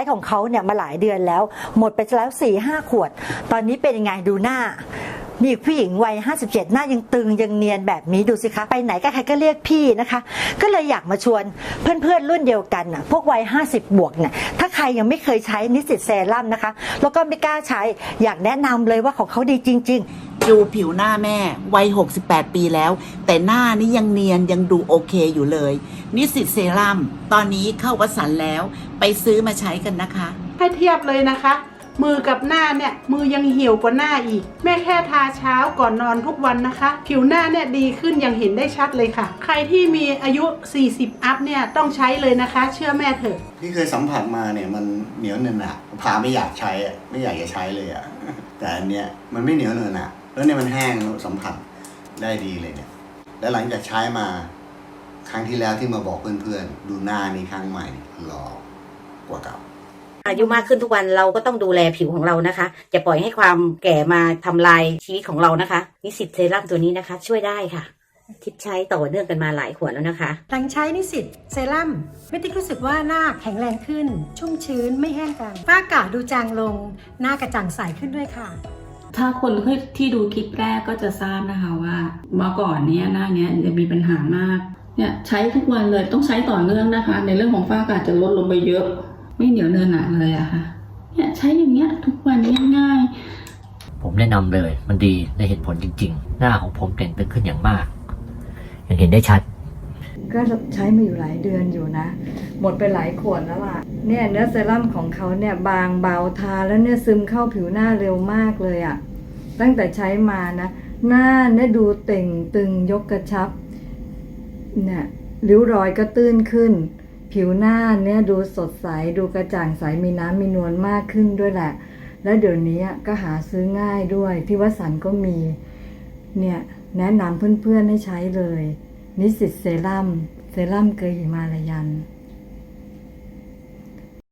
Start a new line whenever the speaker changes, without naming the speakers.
ช้ของเขาเนี่ยมาหลายเดือนแล้ว หมดไปแล้ว4ี่ห้าขวด ตอนนี้เป็นยังไงดูหน้านี่ผู้หญิงวัย 57 หน้ายังตึงยังเนียนแบบนี้ดูสิคะ ไปไหนก็ใครก็เรียกพี่นะคะ ก็เลยอยากมาชวนเพื่อนๆรุ่นเดียวกันน่ะพวกวัย 50 บวกเนี่ยถ้าใครยังไม่เคยใช้นิสสิตเซรั่มนะคะ แล้วก็ไม่กล้าใช้อยากแนะนำเลยว่าของเขาดีจริง ๆ
ดูผิวหน้าแม่วัย 68 ปีแล้ว แต่หน้านี่ยังเนียนยังดูโอเคอยู่เลย นิสสิตเซรั่มตอนนี้เข้าวัสันแล้วไปซื้อมาใช้กันนะคะ
ให้เทียบเลยนะคะ มือกับหน้าเนี่ย มือยังเหี่ยวกว่าหน้าอีก แม่แค่ทาเช้าก่อนนอนทุกวันนะคะ ผิวหน้าเนี่ยดีขึ้นอย่างเห็นได้ชัดเลยค่ะ ใครที่มีอายุ 40 อัพเนี่ยต้องใช้เลยนะคะ เชื่อแม่เถอะ
ที่เคยสัมผัสมาเนี่ยมันเหนียวเนินหนะพาไม่อยากใช้อะไม่อยากจะใช้เลยอะแต่อันเนี้ยมันไม่เหนียวเนินหนะ แล้วเนี่ยมันแห้งสัมผัสได้ดีเลยเนี่ย แล้วหลังจากใช้มาครั้งที่แล้วที่มาบอกเพื่อนๆ ดูหน้านี่ครั้งใหม่หล่อกว่าเก่า
อายุมากขึ้นทุกวันเราก็ต้องดูแลผิวของเรานะคะอย่าปล่อยให้ความแก่มาทำลายชีวิตของเรานะคะนิสิตเซรั่มตัวนี้นะคะ ช่วยได้ค่ะ ทิปใช้ต่อเนื่องกันมาหลายขวดแล้วนะคะ
หลังใช้นิสิตเซรั่มไม่ติ๊กรู้สึกว่าหน้าแข็งแรงขึ้น ชุ่มชื้นไม่แห้งกันฝ้ากระดูจางลง หน้ากระจ่างใสขึ้นด้วยค่ะ
ถ้าคนที่ดูคลิปแรกก็จะทราบนะคะว่าเมื่อก่อนเนี้ยหน้าเนี้ยจะมีปัญหามากเนี่ยใช้ทุกวันเลยต้องใช้ต่อเนื่องนะคะ ในเรื่องของฝ้ากระจะลดลงไปเยอะ ไม่เหนียวเนินหนาเลยอะค่ะเนี่ยใช้อย่างเงี้ยทุกวันง่ายๆ
ผมแนะนำเลยมันดีได้เห็นผลจริง ๆ หน้าของผมเด่นตึงขึ้นอย่างมากยังเห็นได้ชัด
ก็ใช้มาอยู่หลายเดือนอยู่นะ หมดไปหลายขวดแล้วล่ะ เนี่ยเนื้อเซรั่มของเขาเนี่ยบางเบาทาแล้วเนี่ยซึมเข้าผิวหน้าเร็วมากเลยอะ่ะ ตั้งแต่ใช้มานะ หน้าเนี่ยดูเต่งตึงยกกระชับ เนี่ยริ้วรอยก็ตื้นขึ้น ผิวหน้าเนี่ยดูสดใส ดูกระจ่างใสมีน้ำมีนวลมากขึ้นด้วยแหละ แล้วเดี๋ยวนี้ก็หาซื้อง่ายด้วยที่วัสันก็มี เนี่ยแนะนำเพื่อนๆให้ใช้เลย นิสิตเซรั่มเซรั่มเกยหิมาลายัน